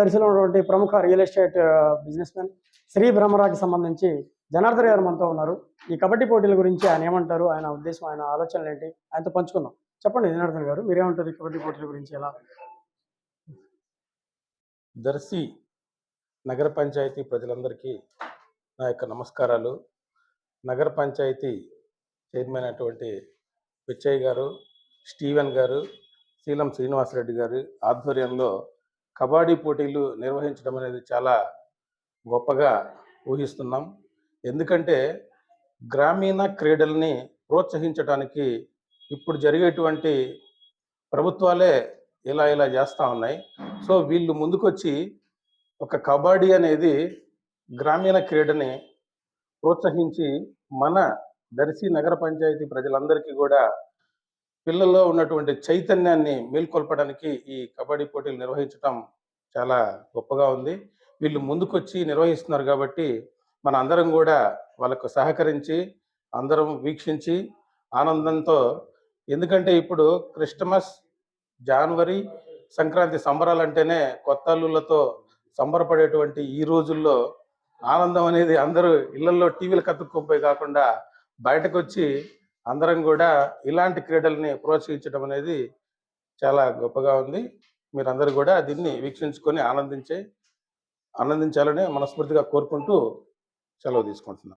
దర్శిలో ఉన్నటువంటి ప్రముఖ real estate businessman Shri బ్రహ్మరాకి సంబంధించి జనార్దన్ గారు మనతో ఉన్నారు. ఈ కబడ్డీ పోటీల గురించి ఆయన ఏమంటారు? ఆయన ఉద్దేశం ఆయన ఆలోచనలు ఏంటి? ఆయనతో పంచుకుందాం. చెప్పండి జనార్దన్ గారు మీరేమంటారు ఈ కబడ్డీ పోటీల గురించి ఎలా? దర్శి నగర పంచాయతీ ప్రజలందరికీ నా యొక్క నమస్కారాలు. నగర పంచాయతీ చైర్మన్ అటువంటి పిచ్చయ్య గారు స్టీవెన్ గారు శీలం శ్రీనివాసరెడ్డి గారి ఆధ్వర్యంలో కబడ్డీ పోటీలు నిర్వహించడం అనేది చాలా గొప్పగా ఊహిస్తున్నాం. ఎందుకంటే గ్రామీణ క్రీడల్ని ప్రోత్సహించడానికి ఇప్పుడు జరిగేటువంటి ప్రభుత్వాలే ఇలా ఇలా చేస్తూ ఉన్నాయి. సో వీళ్ళు ముందుకొచ్చి ఒక కబడ్డీ అనేది గ్రామీణ క్రీడని ప్రోత్సహించి మన దర్శి నగర పంచాయతీ ప్రజలందరికీ కూడా పిల్లల్లో ఉన్నటువంటి చైతన్యాన్ని మేల్కొల్పడానికి ఈ కబడ్డీ పోటీలు నిర్వహించడం చాలా గొప్పగా ఉంది. వీళ్ళు ముందుకొచ్చి నిర్వహిస్తున్నారు కాబట్టి మన అందరం కూడా వాళ్ళకు సహకరించి అందరం వీక్షించి ఆనందంతో ఎందుకంటే ఇప్పుడు క్రిస్టమస్ జనవరి సంక్రాంతి సంబరాలు అంటేనే కొత్త అల్లులతో సంబరపడేటువంటి ఈ రోజుల్లో ఆనందం అనేది అందరూ ఇళ్ళలో టీవీలు కత్తుక్కుపోయి కాకుండా బయటకు వచ్చి అందరం కూడా ఇలాంటి క్రీడల్ని ప్రోత్సహించడం అనేది చాలా గొప్పగా ఉంది. మీరందరూ కూడా దీన్ని వీక్షించుకొని ఆనందించే ఆనందించాలని మనస్ఫూర్తిగా కోరుకుంటూ సెలవు తీసుకుంటున్నాను.